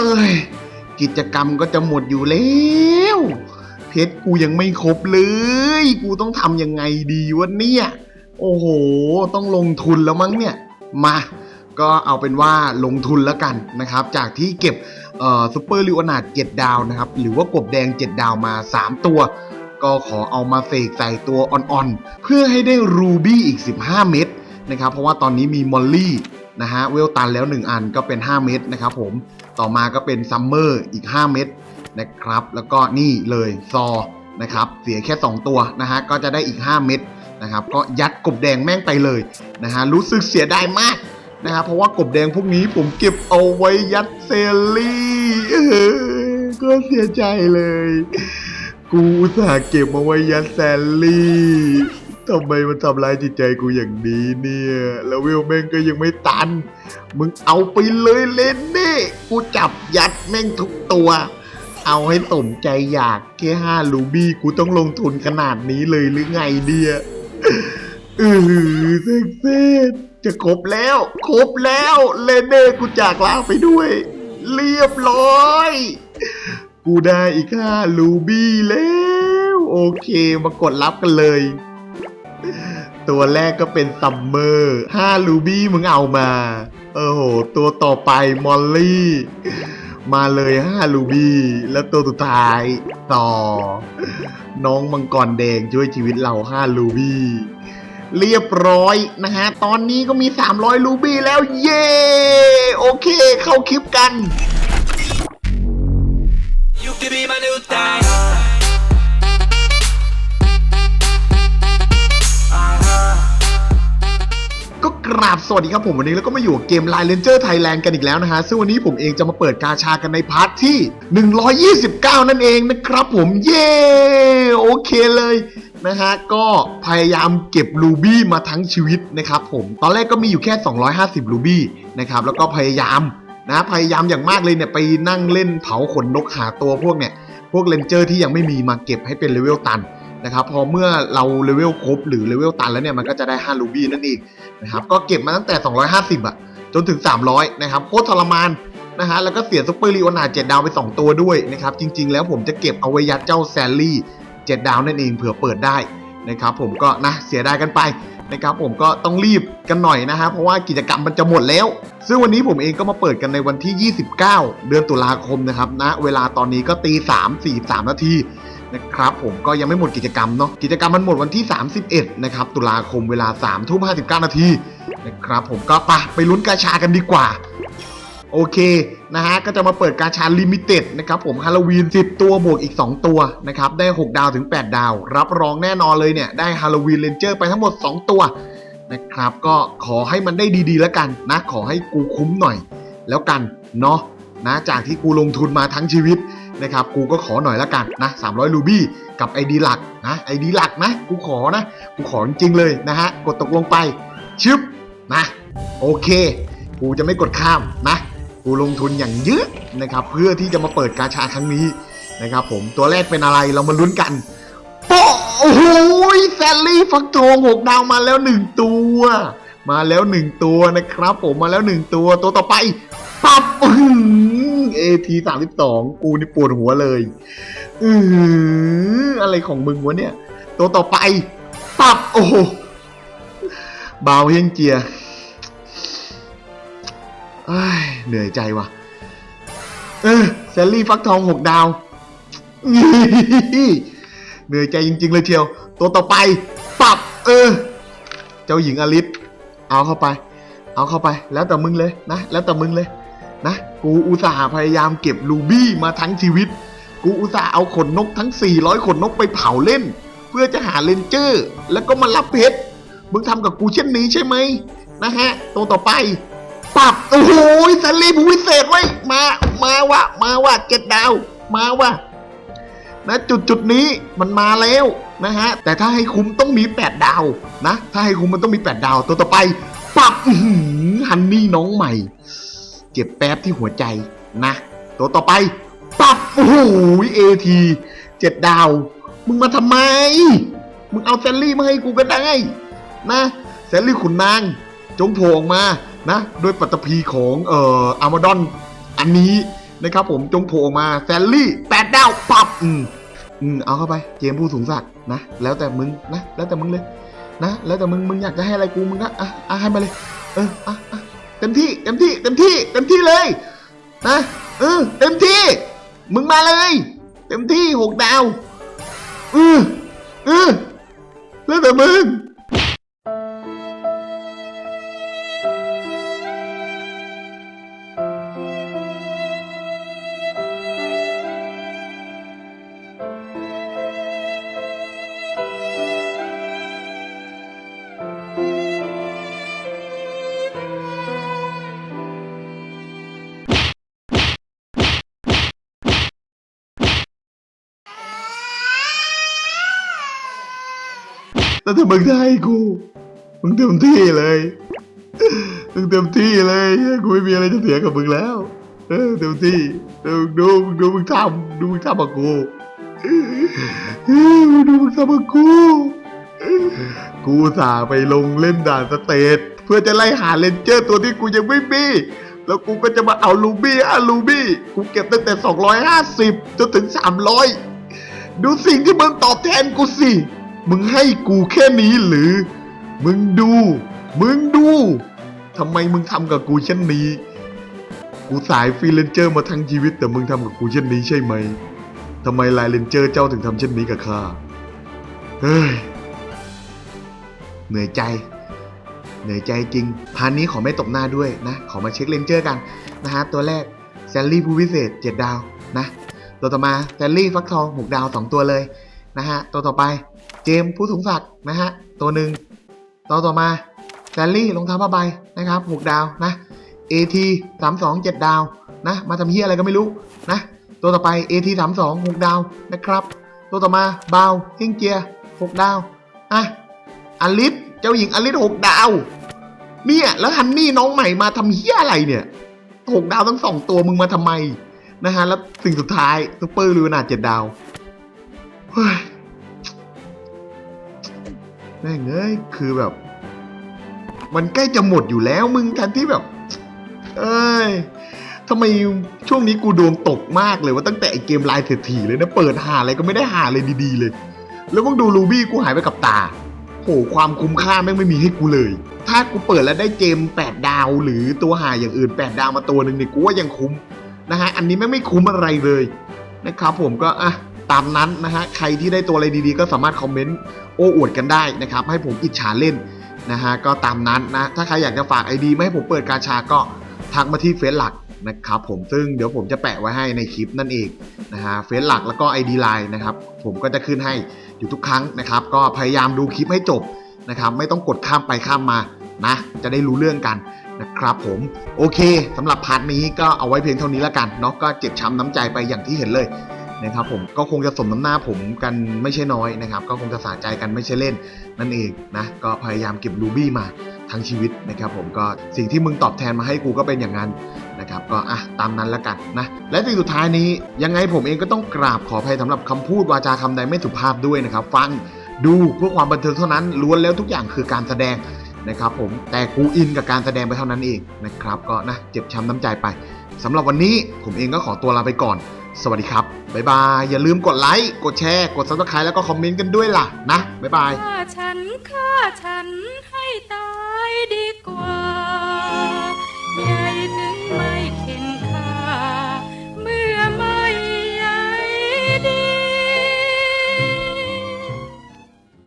อ้ยกิจกรรมก็จะหมดอยู่แล้วเพชรกูยังไม่ครบเลย กูต้องทำยังไงดีวะเนี่ย โอ้โห ต้องลงทุนแล้วมั้งเนี่ย มา ก็เอาเป็นว่าลงทุนแล้วกันนะครับ จากที่เก็บเอ่อซูเปอร์ลิโอนาด7ดาวนะครับ หรือว่ากบแดง7ดาวมา 3 ตัว ก็ขอเอามาเสกใส่ตัวอ่อนๆ เพื่อให้ได้รูบี้อีก 15 เม็ดนะครับ เพราะว่าตอนนี้มีมอลลี่นะฮะเวลตันแล้ว 1 อันก็เป็น 5 เม็ดนะครับผม ต่อมาก็เป็นซัมเมอร์อีก 5 เม็ดนะครับ แล้วก็นี่เลยซอนะครับ เสียแค่ 2 ตัวนะฮะ ก็จะได้อีก 5 เม็ดนะครับ ก็ยัดกบแดงแม่งไปเลยนะฮะ รู้สึกเสียดายมากนะครับ เพราะว่ากบแดงพวกนี้ผมเก็บเอาไว้ยัดเซลลี่ก็เสียใจเลย กูอุตส่าห์เก็บมาไว้ยัดแซลลี่ ทำไมมันทำร้ายจิตใจกูอย่างนี้เนี่ย แล้วเวลแม่งก็ยังไม่ตัน มึงเอาไปเลยเล่นเน่กูจับยัดแม่งทุกตัว เอาให้สมใจอยากแค่ห้าลูบี้กูต้องลงทุนขนาดนี้เลยหรือไงเนี่ยเออเซ็กเซ็จะครบแล้ว ครบแล้วเลนเน่กูจากลาไปด้วย เรียบร้อย กูได้อีกห้าลูบี้แล้ว โอเคมากดรับกันเลย ตัวแรกก็เป็นซัมเมอร์ห้าลูบี้มึงเอามาโอ้โห ตัวต่อไปมอลลี่ มาเลยห้าลูบี้ แล้วตัวสุดท้ายต่อ น้องมังกรแดงช่วยชีวิตเราห้าลูบี้เรียบร้อยนะฮะ ตอนนี้ก็มี 300 ลูบี้แล้ว เย้โอเค เข้าคลิปกัน You could be my new thing. กราบสวัสดีครับผมวันนี้แล้วก็มาอยู่กับเกม Line Ranger Thailand กันอีกแล้วนะฮะซึ่งวันนี้ผมเองจะมาเปิดกาชากันในพาร์ทที่ 129 นั่นเองนะครับผมเย้โอเคเลยนะฮะก็พยายามเก็บรูบี้มาทั้งชีวิตนะครับผมตอนแรกก็มีอยู่แค่ 250 รูบี้นะครับแล้วก็พยายามนะพยายามอย่างมากเลยเนี่ยไปนั่งเล่นเผาขนนกหาตัวพวกเนี่ยพวกเลนเจอร์ที่ยังไม่มีมาเก็บให้เป็นเลเวลตัน นะครับพอเมื่อเราเลเวลครบหรือเลเวลตันแล้วเนี่ยมันก็จะได้5รูบี้นั่นเองนะครับก็เก็บมาตั้งแต่ 250อะจนถึง 300นะครับโคตรทรมานนะฮะแล้วก็เสียซุปเปอร์ลีโอนาเจ็ดดาวไป 2 ตัวด้วยนะครับจริง ๆ แล้วผมจะเก็บเอาไว้ยัดเจ้าแซลลี่เจ็ดดาวนั่นเองเผื่อเปิดได้นะครับผมก็นะเสียดายกันไปนะครับผมก็ต้องรีบกันหน่อยนะฮะเพราะว่ากิจกรรมมันจะหมดแล้ว ซึ่งวันนี้ผมเองก็มาเปิดกันในวันที่ 29 เดือนตุลาคมนะครับนะเวลาตอนนี้ก็ตี3 43นาที นะครับผมก็ยังไม่หมดกิจกรรมเนาะกิจกรรมมันหมดวันที่ 31 นะครับ ตุลาคมเวลา3ทุ่ม59 นาทีนะครับผมก็ไปไปลุ้นกาชากันดีกว่า โอเคนะฮะก็จะมาเปิดกาชาลิมิเต็ดนะครับผมฮาโลวีน 10 ตัวบวกอีก 2 ตัวนะครับได้ 6 ดาวถึง 8 ดาว รับรองแน่นอนเลยเนี่ย ได้ฮาโลวีนเลนเจอร์ไปทั้งหมด 2 ตัวนะครับก็ขอให้มันได้ดีๆแล้วกันนะขอให้กูคุ้มหน่อย แล้วกันเนาะนะจากที่กูลงทุนมาทั้งชีวิต นะครับกูก็ขอหน่อยละกันนะ300รูบี้กับ ID หลักนะ ID หลักนะกูขอนะกูขอจริงเลยนะฮะกดตกลงไปชึบนะโอเค กูจะไม่กดข้ามนะ กูลงทุนอย่างเยอะนะครับเพื่อที่จะมาเปิดกาชาครั้งนี้นะครับผมตัวแรกเป็นอะไรเรามาลุ้นกันโอ้โอ้โหแซลลี่ฟักทองหกดาวมาแล้วหนึ่งตัว มาแล้วหนึ่งตัวนะครับ ผมมาแล้วหนึ่งตัวตัวต่อไปปับ เอทีสามสิบสองกูนี่ปวดหัวเลย อืออะไรของมึงวะเนี่ย ตัวต่อไป ปับ โอ้โหบาวเฮงเจียเอ้ยเหนื่อยใจว่ะ เออแซลลี่ฟักทองหกดาว เหนื่อยใจจริง ๆ เลยเชียว ตัวต่อไป ปับ เออ เจ้าหญิงอลิสเอาเข้าไป เอาเข้าไป แล้วแต่มึงเลยนะ แล้วแต่มึงเลย นะกูอุตส่าห์พยายามเก็บรูบี้มาทั้งชีวิต กูอุตส่าห์เอาขนนกทั้ง 400 ขนนกไปเผาเล่น เพื่อจะหาเลนเจอร์ แล้วก็มารับเพชรมึงทำกับกูเช่นนี้ใช่ไหมนะฮะตัวต่อไปปรับโอ้โหแซลลี่ผู้วิเศษไว้มา มาวะมาว่ะเจ็ดดาว มาว่ะนะจุดจุดนี้มันมาแล้วนะฮะแต่ถ้าให้คุ้มต้องมี 8 ดาวนะ ถ้าให้คุ้มมันต้องมี 8 ดาว ตัวต่อไปปรับฮันนี่น้องใหม่ เจ็บแป๊บที่หัวใจนะ ตัวต่อไปปับโอ้โหเอทีเจ็ดดาว มึงมาทำไม มึงเอาแซลลี่มาให้กูก็ได้ นะแซลลี่ขุนนาง จงโผล่ออกมานะด้วยปัตภีของเอ่ออาร์มาดอนอันนี้นะครับผมจงโผล่ออกมาแซลลี่แปดดาวปับอืมอืมเอาเข้าไปเจมผู้สูงศักดิ์นะ แล้วแต่มึงนะ แล้วแต่มึงเลย นะ แล้วแต่มึงมึงอยากจะให้อะไรกูมึงก็อะอะให้มาเลย เอออะอะ เต็มที่ เต็มที่ เต็มที่ เต็มที่เลยนะเออเต็มที่ มึงมาเลย เต็มที่หกดาวเออเออแล้วแต่มึง แล้วถ้ามึงได้กู มึงเต็มที่เลย มึงเต็มที่เลยกูไม่มีอะไรจะเสียกับมึงแล้ว เออเต็มที่ดูดูดูมึงทำดูมึงทำกับกูเออดูมึงทำกับกู กูสาไปลงเล่นด่านสเตทเพื่อจะไล่หาเลนเจอร์ตัวที่กูยังไม่มีแล้วกูก็จะมาเอาลูบี้อะลูบี้กูเก็บตั้งแต่ 250 จนถึง 300 ดูสิ่งที่มึงตอบแทนกูสิ มึงให้กูแค่นี้หรือ มึงดู มึงดูทำไมมึงทำกับกูเช่นนี้ กูสายฟรีเลนเจอร์มาทั้งชีวิต แต่มึงทำกับกูเช่นนี้ใช่ไหมทำไมลายเลนเจอร์เจ้าถึงทำเช่นนี้กับข้าเฮ้ยเหนื่อยใจเหนื่อยใจจริง พานนี้ขอไม่ตบหน้าด้วยนะ ขอมาเช็คเลนเจอร์กันนะฮะ ตัวแรกแซลลี่ผู้พิเศษ 7 ดาวนะ ตัวต่อมาแซลลี่ฟักทอง 6 ดาว 2 ตัวเลย นะฮะ ตัวต่อไปเจมผู้สูงศักดิ์นะฮะ ตัวหนึ่งตัวต่อมาแซลลี่รองเท้าผ้าใบนะครับ6ดาวนะ AT 32 7ดาวนะ มาทำเฮียอะไรก็ไม่รู้นะ ตัวต่อไป AT 32 6ดาวนะครับ ตัวต่อมาบาวฮิงเจีย6ดาวอะอลิสเจ้าหญิงอลิสหกดาว เนี่ย แล้วฮันนี่น้องใหม่มาทำเฮี้ยอะไรเนี่ยหกดาวทั้งสองตัวมึงมาทำไมนะฮะแล้วสิ่งสุดท้ายซุปเปอร์ลูนาเจ็ดดาว เฮ้ยแม่งเอ้ยคือแบบ มันใกล้จะหมดอยู่แล้วมึงแทนที่แบบ เอ้ยทำไมช่วงนี้กูดวงตกมากเลยว่าตั้งแต่ไอเกมลายเศรษฐีเลยนะ เปิดหาอะไรก็ไม่ได้หาเลยดีๆเลย แล้วมึงดูรูบี้กูหายไปกับตาโหความคุ้มค่าแม่งไม่มีให้กูเลย ถ้ากูเปิดแล้วได้เจม8 ดาว หรือตัวหาอย่างอื่น 8 ดาวมาตัวหนึ่งเนี่ยกูว่ายังคุ้มนะฮะอันนี้แม่งไม่คุ้มอะไรเลยนะครับผมก็อะ ตามนั้นนะฮะ ใครที่ได้ตัวอะไรดีๆ ก็สามารถคอมเมนต์โอ้อวดกันได้นะครับ ให้ผมอิจฉาเล่นนะฮะ ก็ตามนั้นนะ ถ้าใครอยากจะฝากไอดีไม่ให้ผมเปิดกาชาก็ทักมาที่เฟซหลักนะครับผม ซึ่งเดี๋ยวผมจะแปะไว้ให้ในคลิปนั่นเองนะฮะ เฟซหลักแล้วก็ ID Line นะครับ ผมก็จะขึ้นให้อยู่ทุกครั้งนะครับ ก็พยายามดูคลิปให้จบนะครับ ไม่ต้องกดข้ามไปข้ามมานะ จะได้รู้เรื่องกันนะครับผม โอเคสำหรับพาร์ทนี้ก็เอาไว้เพียงเท่านี้แล้วกันเนาะก็เจ็บช้ำน้ำใจไปอย่างที่เห็นเลย นะครับผมก็คงจะสมน้ำหน้าผมกันไม่ใช่น้อยนะครับ ก็คงจะสะใจกันไม่ใช่เล่นนั่นเองนะก็พยายามเก็บรูบี้มาทั้งชีวิตนะครับผมก็สิ่งที่มึงตอบแทนมาให้กูก็เป็นอย่างนั้นนะครับก็อะตามนั้นแล้วกันนะและสิ่งสุดท้ายนี้ยังไงผมเองก็ต้องกราบขออภัยสำหรับคำพูดวาจาคำใดไม่สุภาพด้วยนะครับ ฟังดูเพื่อความบันเทิงเท่านั้นล้วนแล้วทุกอย่างคือการแสดงนะครับผมแต่กูอินกับการแสดงไปเท่านั้นเองนะครับก็นะเจ็บช้ำน้ำใจไปสำหรับวันนี้ผมเองก็ขอตัวลาไปก่อน สวัสดีครับ บ๊ายบาย อย่าลืมกดไลค์ กดแชร์ กดซับสไครต์แล้วก็คอมเมนต์กันด้วยล่ะนะ บ๊ายบายฉันฆ่าฉันให้ตายดีกว่า